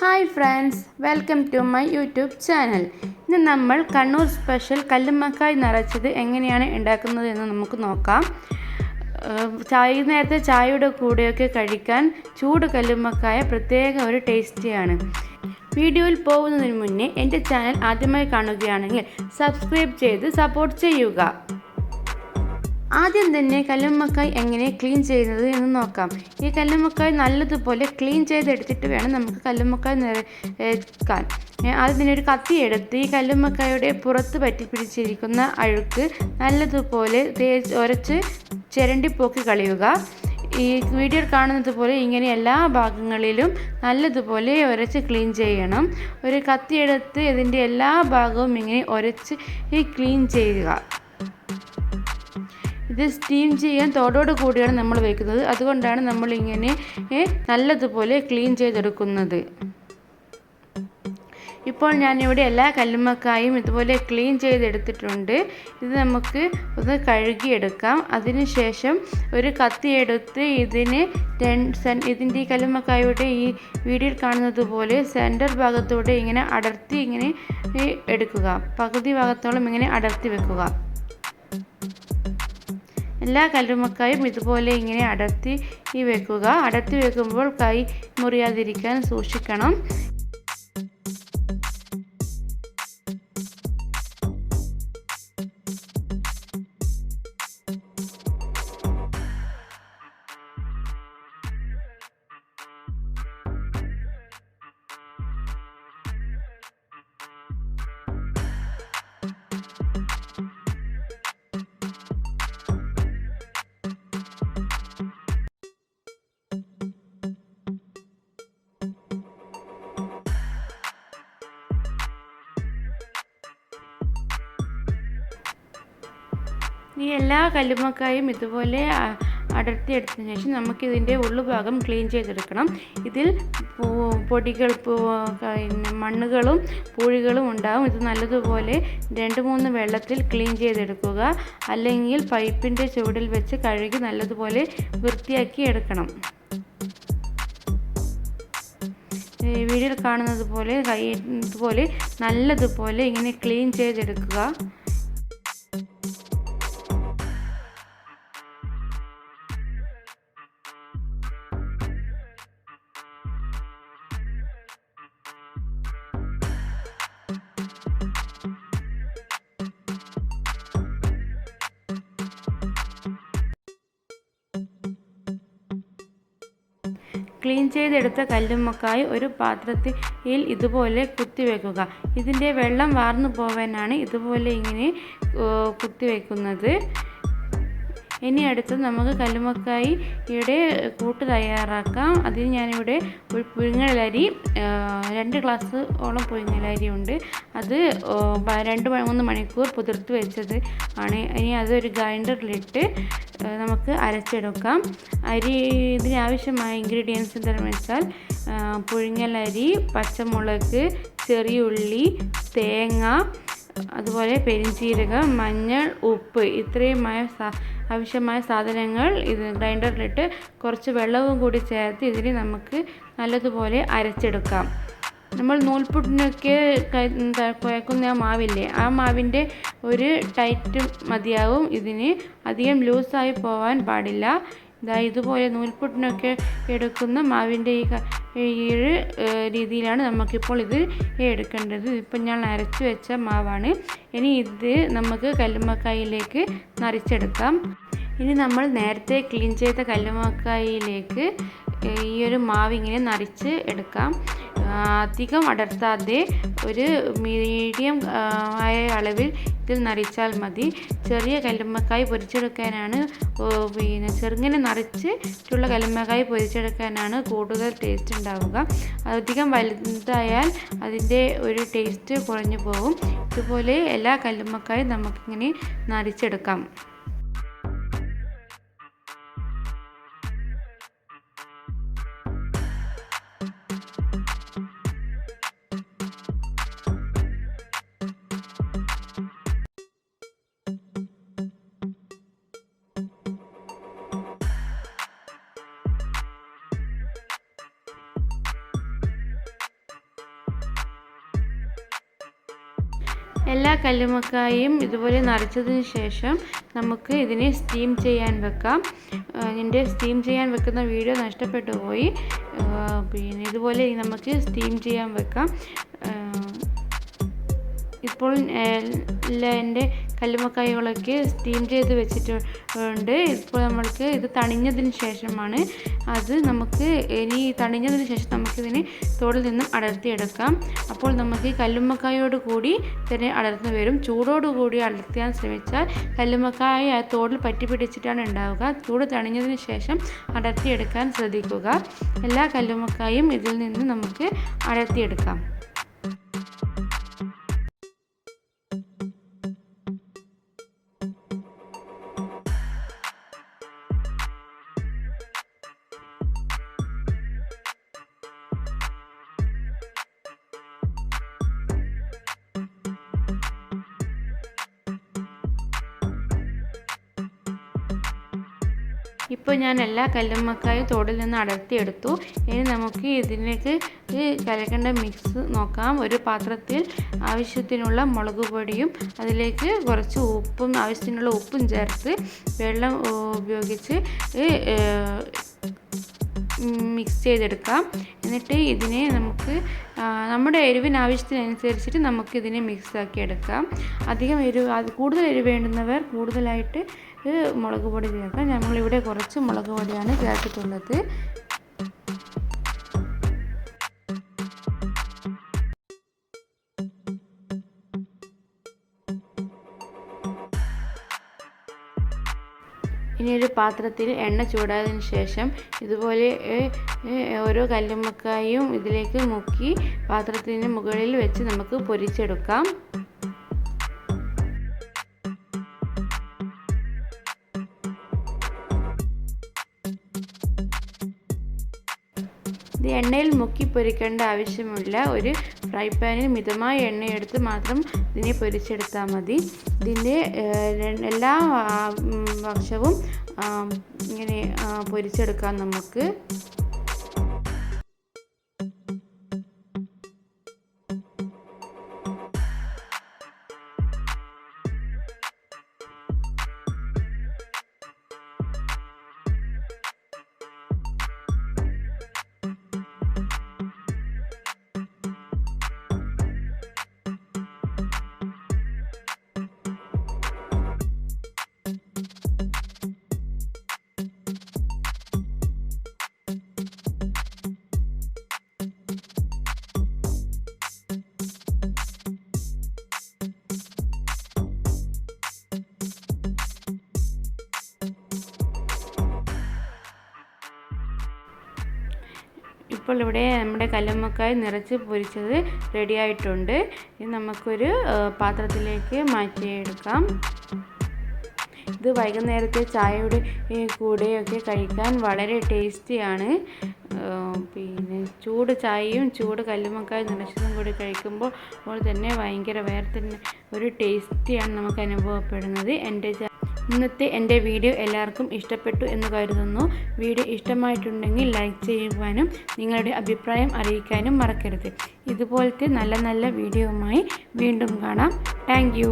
Hi friends welcome to my YouTube channel. ഇന്ന് നമ്മൾ Kannur special കല്ലുമ്മക്കായ് നിറച്ചത് എങ്ങനെയാണ് ഉണ്ടാക്കുന്നത് എന്ന് നമുക്ക് നോക്കാം. ഏഹ് ചായ നേരത്തെ ചായയുടെ കൂടെയൊക്കെ കഴിക്കാൻ ചൂട് കല്ലുമ്മക്കായ പ്രത്യേക ഒരു ടേസ്റ്റിയാണ്. വീഡിയോയിൽ പോകുന്നതിന് മുന്നേ എന്റെ ചാനൽ ആദ്യമായി കാണുകയാണെങ്കിൽ സബ്സ്ക്രൈബ് ചെയ്ത് സപ്പോർട്ട് ചെയ്യുക. ആദ്യം തന്നെ കല്ലുമ്മക്കായ് എങ്ങനെ ക്ലീൻ ചെയ്യുന്നത് എന്ന് നോക്കാം. ഈ കല്ലുമ്മക്കായ് നല്ലതുപോലെ ക്ലീൻ ചെയ്തെടുത്തിട്ട് വേണം നമുക്ക് കല്ലുമ്മക്കായ് നിറക്കാൻ അതിനൊരു കത്തി എടുത്ത് ഈ കല്ലുമ്മക്കായുടെ പുറത്ത് പറ്റി പിടിച്ചിരിക്കുന്ന അഴുക്ക് നല്ലതുപോലെ തേച്ച് ഉരച്ച് ചിരണ്ടി പോക്കി കളയുക. ഈ വീഡിയോ കാണുന്നത് പോലെ ഇങ്ങനെ എല്ലാ ഭാഗങ്ങളിലും നല്ലതുപോലെ ഉരച്ച് ക്ലീൻ ചെയ്യണം. ഒരു കത്തിയെടുത്ത് ഇതിന്റെ എല്ലാ ഭാഗവും ഇങ്ങനെ ഉരച്ച് ക്ലീൻ ചെയ്യുക. ഇത് സ്റ്റീം ചെയ്യാൻ തോടോട് കൂടിയാണ് നമ്മൾ വയ്ക്കുന്നത് അതുകൊണ്ടാണ് നമ്മളിങ്ങനെ നല്ലതുപോലെ ക്ലീൻ ചെയ്തെടുക്കുന്നത്. ഇപ്പോൾ ഞാനിവിടെ എല്ലാ കല്ലുമ്മക്കായും ഇതുപോലെ ക്ലീൻ ചെയ്തെടുത്തിട്ടുണ്ട്. ഇത് നമുക്ക് ഒന്ന് കഴുകിയെടുക്കാം. അതിനുശേഷം ഒരു കത്തി എടുത്ത് ഇതിന് ഇതിന്റെ ഈ കല്ലുമ്മക്കായുടെ ഈ വീഡിയോയിൽ കാണുന്നത് പോലെ സെന്റർ ഭാഗത്തൂടെ ഇങ്ങനെ അടർത്തി ഇങ്ങനെ എടുക്കുക. പകുതി ഭാഗത്തോളം ഇങ്ങനെ അടർത്തി വെക്കുക. എല്ലാ കല്ലുമ്മക്കായും ഇതുപോലെ ഇങ്ങനെ അടർത്തി വെക്കുക. അടർത്തി വെക്കുമ്പോൾ കൈ മുറിയാതിരിക്കാൻ സൂക്ഷിക്കണം. ഈ എല്ലാ കല്ലുമ്മക്കായും ഇതുപോലെ അടർത്തി എടുത്തതിന് ശേഷം നമുക്കിതിന്റെ ഉള്ളുഭാഗം ക്ലീൻ ചെയ്തെടുക്കണം. ഇതിൽ പൊടികൾ മണ്ണുകളും പൂഴികളും ഉണ്ടാവും. ഇത് നല്ലതുപോലെ രണ്ട് മൂന്ന് വെള്ളത്തിൽ ക്ലീൻ ചെയ്തെടുക്കുക. അല്ലെങ്കിൽ പൈപ്പിന്റെ ചുവടിൽ വെച്ച് കഴുകി നല്ലതുപോലെ വൃത്തിയാക്കി എടുക്കണം. വീഡിയോയിൽ കാണുന്നത് പോലെ കൈ ഇതുപോലെ നല്ലതുപോലെ ഇങ്ങനെ ക്ലീൻ ചെയ്തെടുക്കുക. ക്ലീൻ ചെയ്തെടുത്ത കല്ലുമ്മക്കായി ഒരു പാത്രത്തിൽ ഇതുപോലെ കുത്തിവെക്കുക. ഇതിന്റെ വെള്ളം വാർന്നു പോവാനാണ് ഇതുപോലെ ഇങ്ങനെ കുത്തിവെക്കുന്നത്. ഇനി അടുത്ത് നമുക്ക് കല്ലുമക്കായി ഇവിടെ കൂട്ട് തയ്യാറാക്കാം. അതിന് ഞാനിവിടെ ഒരു പുഴുങ്ങലരി രണ്ട് ഗ്ലാസ് ഓളം പുഴുങ്ങലരി ഉണ്ട്. അത് രണ്ട് മൂന്ന് മണിക്കൂർ പുതിർത്ത് വെച്ചത് ആണ്. ഇനി അതൊരു ഗ്രൈൻഡറിലിട്ട് നമുക്ക് അരച്ചെടുക്കാം. അരി ഇതിനാവശ്യമായ ഇൻഗ്രീഡിയൻസ് എന്താണെന്ന് വെച്ചാൽ പുഴുങ്ങലരി പച്ചമുളക് ചെറിയുള്ളി തേങ്ങ അതുപോലെ പെരിഞ്ചീരകം മഞ്ഞൾ ഉപ്പ് ഇത്രയുമായ ആവശ്യമായ സാധനങ്ങൾ ഇത് ഗ്രൈൻഡറിലിട്ട് കുറച്ച് വെള്ളവും കൂടി ചേർത്ത് ഇതിന് നമുക്ക് നല്ലതുപോലെ അരച്ചെടുക്കാം. നമ്മൾ നൂൽപുട്ടിനൊക്കെ കുഴക്കുന്ന മാവില്ലേ ആ മാവിന്റെ ഒരു ടൈറ്റ് മതിയാവും. ഇതിന് അധികം ലൂസായി പോവാൻ പാടില്ല. ഇതാ ഇതുപോലെ നൂൽപുട്ടിനൊക്കെ എടുക്കുന്ന മാവിന്റെ ഈ ഏഴ് രീതിയിലാണ് നമുക്കിപ്പോൾ ഇത് എടുക്കേണ്ടത്. ഇപ്പം ഞാൻ അരച്ച് വെച്ച മാവാണ്. ഇനി ഇത് നമുക്ക് കല്ലുമ്മക്കായിലേക്ക് നരച്ചെടുക്കാം. ഇനി നമ്മൾ നേരത്തെ ക്ലീൻ ചെയ്ത കല്ലുമ്മക്കായിലേക്ക് ഈ ഒരു മാവ് ഇങ്ങനെ നരച്ച് എടുക്കാം. അധികം അടർത്താതെ ഒരു മീഡിയം ആയ അളവിൽ ഇതിൽ നരച്ചാൽ മതി. ചെറിയ കല്ലുമ്മക്കായ് പൊരിച്ചെടുക്കാനാണ് പിന്നെ ചെറുങ്ങനെ നരച്ചിട്ടുള്ള കല്ലുമ്മക്കായ് പൊരിച്ചെടുക്കാനാണ് കൂടുതൽ ടേസ്റ്റ് ഉണ്ടാവുക. അധികം വലുതായാൽ അതിന്റെ ഒരു ടേസ്റ്റ് കുറഞ്ഞു പോകും. ഇതുപോലെ എല്ലാ കല്ലുമ്മക്കായും നമുക്കിങ്ങനെ നരച്ചെടുക്കാം. എല്ലാ കല്ലുമക്കായും ഇതുപോലെ നിറച്ചതിന് ശേഷം നമുക്ക് ഇതിനെ സ്റ്റീം ചെയ്യാൻ വെക്കാം. ഇതിന്റെ സ്റ്റീം ചെയ്യാൻ വെക്കുന്ന വീഡിയോ നഷ്ടപ്പെട്ടു പോയി. പിന്നെ ഇതുപോലെ നമുക്ക് സ്റ്റീം ചെയ്യാൻ വെക്കാം. ഇപ്പോൾ എന്റെ കല്ലുമ്മക്കായകളൊക്കെ സ്റ്റീം ചെയ്ത് വെച്ചിട്ടുണ്ട്. ഇപ്പോൾ നമ്മൾക്ക് ഇത് തണിഞ്ഞതിന് ശേഷമാണ്. അത് നമുക്ക് ഇനി തണിഞ്ഞതിന് ശേഷം നമുക്കിതിനെ തോടിൽ നിന്നും അടർത്തിയെടുക്കാം. അപ്പോൾ നമുക്ക് ഈ കല്ലുമ്മക്കായോട് കൂടി തന്നെ അടർന്നു വരും. ചൂടോട് കൂടി അടർത്തിയാൻ ശ്രമിച്ചാൽ കല്ലുമ്മക്കായ തോടിൽ പറ്റി പിടിച്ചിട്ടാണ് ഉണ്ടാവുക. ചൂട് തണിഞ്ഞതിന് ശേഷം അടർത്തിയെടുക്കാൻ ശ്രദ്ധിക്കുക. എല്ലാ കല്ലുമ്മക്കായും ഇതിൽ നിന്ന് നമുക്ക് അടർത്തിയെടുക്കാം. ഇപ്പോൾ ഞാൻ എല്ലാ കല്ലുമ്മക്കായും തോടിൽ നിന്ന് അടർത്തിയെടുത്തു. ഇനി നമുക്ക് ഇതിലേക്ക് കലക്കേണ്ട മിക്സ് നോക്കാം. ഒരു പാത്രത്തിൽ ആവശ്യത്തിനുള്ള മുളക് പൊടിയും അതിലേക്ക് കുറച്ച് ഉപ്പും ആവശ്യത്തിനുള്ള ഉപ്പും ചേർത്ത് വെള്ളം ഉപയോഗിച്ച് മിക്സ് ചെയ്തെടുക്കാം. എന്നിട്ട് ഇതിനെ നമുക്ക് നമ്മുടെ എരിവിന് ആവശ്യത്തിനനുസരിച്ചിട്ട് നമുക്ക് ഇതിനെ മിക്സ് ആക്കി എടുക്കാം അധികം എരിവ് കൂടുതൽ എരിവ് വേണ്ടുന്നവർ കൂടുതലായിട്ട് മുളക് പൊടി ചേർക്കാം. നമ്മളിവിടെ കുറച്ച് മുളക് പൊടിയാണ് ചേർത്തിട്ടുള്ളത്. ഇനി ഒരു പാത്രത്തിൽ എണ്ണ ചൂടായതിന് ശേഷം ഇതുപോലെ ഓരോ കല്ലുമ്മക്കായും ഇതിലേക്ക് മുക്കി പാത്രത്തിന് മുകളിൽ വെച്ച് നമുക്ക് പൊരിച്ചെടുക്കാം. ഇത് എണ്ണയിൽ മുക്കി പൊരിക്കേണ്ട ആവശ്യമില്ല. ഒരു ഫ്രൈ പാനിൽ മിതമായ എണ്ണയെടുത്ത് മാത്രം ഇതിനെ പൊരിച്ചെടുത്താൽ മതി. ഇതിന്റെ എല്ലാ വശവും ഇങ്ങനെ പൊരിച്ചെടുക്കാം നമുക്ക്. ഇപ്പോൾ ഇവിടെ നമ്മുടെ കല്ലുമ്മക്കായ നിറച്ച് പൊരിച്ചത് റെഡി ആയിട്ടുണ്ട്. ഇത് നമുക്കൊരു പാത്രത്തിലേക്ക് മാറ്റിയെടുക്കാം. ഇത് വൈകുന്നേരത്തെ ചായയുടെ കൂടെയൊക്കെ കഴിക്കാൻ വളരെ ടേസ്റ്റിയാണ് പിന്നെ ചൂട് ചായയും ചൂട് കല്ലുമ്മക്കായ നിറച്ചതും കൂടി കഴിക്കുമ്പോൾ അപ്പോൾ തന്നെ ഭയങ്കര വേറെ തന്നെ ഒരു ടേസ്റ്റിയാണ് നമുക്ക് അനുഭവപ്പെടുന്നത്. എന്റെ ഇന്നത്തെ എന്റെ വീഡിയോ എല്ലാവർക്കും ഇഷ്ടപ്പെട്ടു എന്ന് കരുതുന്നു. വീഡിയോ ഇഷ്ടമായിട്ടുണ്ടെങ്കിൽ ലൈക്ക് ചെയ്യുവാനും നിങ്ങളുടെ അഭിപ്രായം അറിയിക്കാനും മറക്കരുത്. ഇതുപോലത്തെ നല്ല നല്ല വീഡിയോയുമായി വീണ്ടും കാണാം. താങ്ക്